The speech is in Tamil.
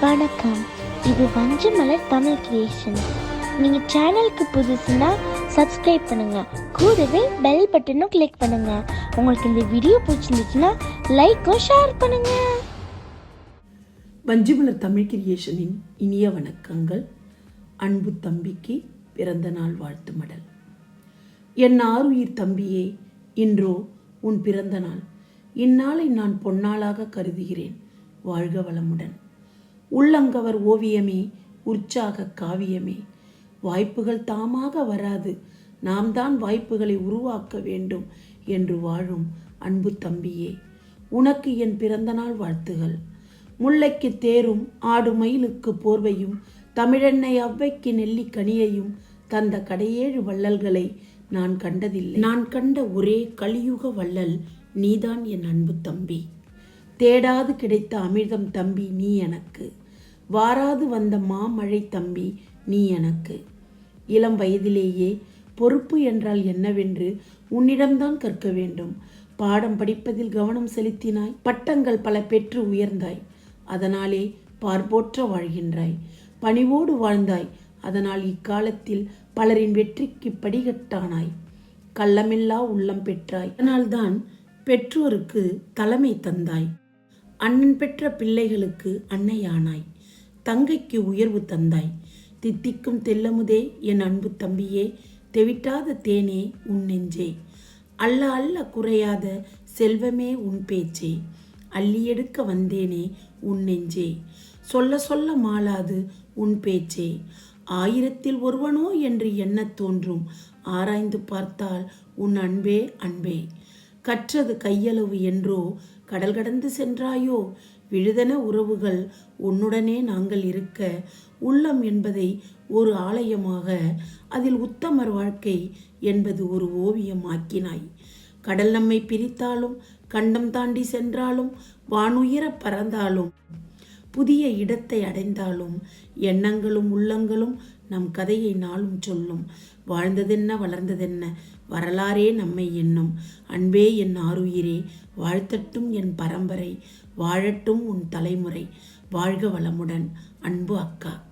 வணக்கம். இது வஞ்சமலர் தமிழ் கிரியேஷன் நீங்கள் சேனலுக்கு புதுசுன்னா சப்ஸ்கிரைப் பண்ணுங்கள் கூடவே பெல் பட்டனும் கிளிக் பண்ணுங்கள் உங்களுக்கு இந்த வீடியோ பிடிச்சிருந்துச்சுன்னா லைக்கும் ஷேர் பண்ணுங்கள் வஞ்சிமலர் தமிழ் கிரியேஷனின் இனிய வணக்கங்கள். அன்பு தம்பிக்கு பிறந்த நாள் வாழ்த்து மடல். என் ஆருயிர் தம்பியே இன்றோ உன் பிறந்த நாள். இந்நாளை நான் பொன்னாளாக கருதுகிறேன். வாழ்க வளமுடன். உள்ளங்கவர் ஓவியமே உற்சாக காவியமே. வாய்ப்புகள் தாமாக வராது. நாம் தான் வாய்ப்புகளை உருவாக்க வேண்டும் என்று வாழும் அன்பு தம்பியே. உனக்கு என் பிறந்தநாள் வாழ்த்துகள். முல்லைக்கு தேரும் ஆடு மயிலுக்கு போர்வையும் தமிழெண்ணை அவ்வைக்கு நெல்லிக்கனியையும் தந்த கடையேழு வள்ளல்களை நான் கண்டதில்லை. நான் கண்ட ஒரே கலியுக வள்ளல் நீதான் என் அன்பு தம்பி. தேடாது கிடைத்த அமிர்தம் தம்பி நீ எனக்கு. வாராது வந்த மாமழை தம்பி நீ எனக்கு. இளம் வயதிலேயே பொறுப்பு என்றால் என்னவென்று உன்னிடம்தான் கற்க வேண்டும். பாடம் படிப்பதில் கவனம் செலுத்தினாய் பட்டங்கள் பல பெற்று உயர்ந்தாய் அதனாலே பார்போற்ற வாழ்கின்றாய். பணிவோடு வாழ்ந்தாய் அதனால் இக்காலத்தில் பலரின் வெற்றிக்கு படிகட்டானாய் கள்ளமில்லா உள்ளம் பெற்றாய் அதனால்தான் பெற்றோருக்கு தலைமை தந்தாய். அண்ணன் பெற்ற பிள்ளைகளுக்கு அன்னையானாய். தங்கைக்கு உயர்வு தந்தாய். தித்திக்கும் தெல்லமுதே என் அன்பு தம்பியே தெவிட்டாத தேனே உன் நெஞ்சே. அல்ல அல்ல குறையாத செல்வமே உன் பேச்சே. அள்ளி எடுக்க வந்தேனே உன் நெஞ்சே. சொல்ல சொல்ல மாளாது உன் பேச்சே. ஆயிரத்தில் ஒருவனோ என்று என்ன தோன்றும். ஆராய்ந்து பார்த்தால் உன் அன்பே அன்பே. கற்றது கையளவு என்றோ கடல் கடந்து சென்றாயோ? விழுதன உறவுகள் உன்னுடனே நாங்கள் இருக்க உள்ளம் என்பதை ஒரு ஆலயமாக அதில் உத்தமர் வாழ்க்கை என்பது ஒரு ஓவியமாக்கினாய். கடல் நம்மை பிரித்தாலும் கண்டம் தாண்டி சென்றாலும் வானுயர பறந்தாலும் புதிய இடத்தை அடைந்தாலும் எண்ணங்களும் உள்ளங்களும் நம் கதையை நாளும் சொல்லும். வாழ்ந்ததென்ன வளர்ந்ததென்ன? வரலாறே நம்மை எண்ணும். அன்பே என் ஆருயிரே வாழ்த்தட்டும் என் பரம்பரை வாழட்டும் உன் தலைமுறை. வாழ்க வளமுடன். அன்பு அக்கா.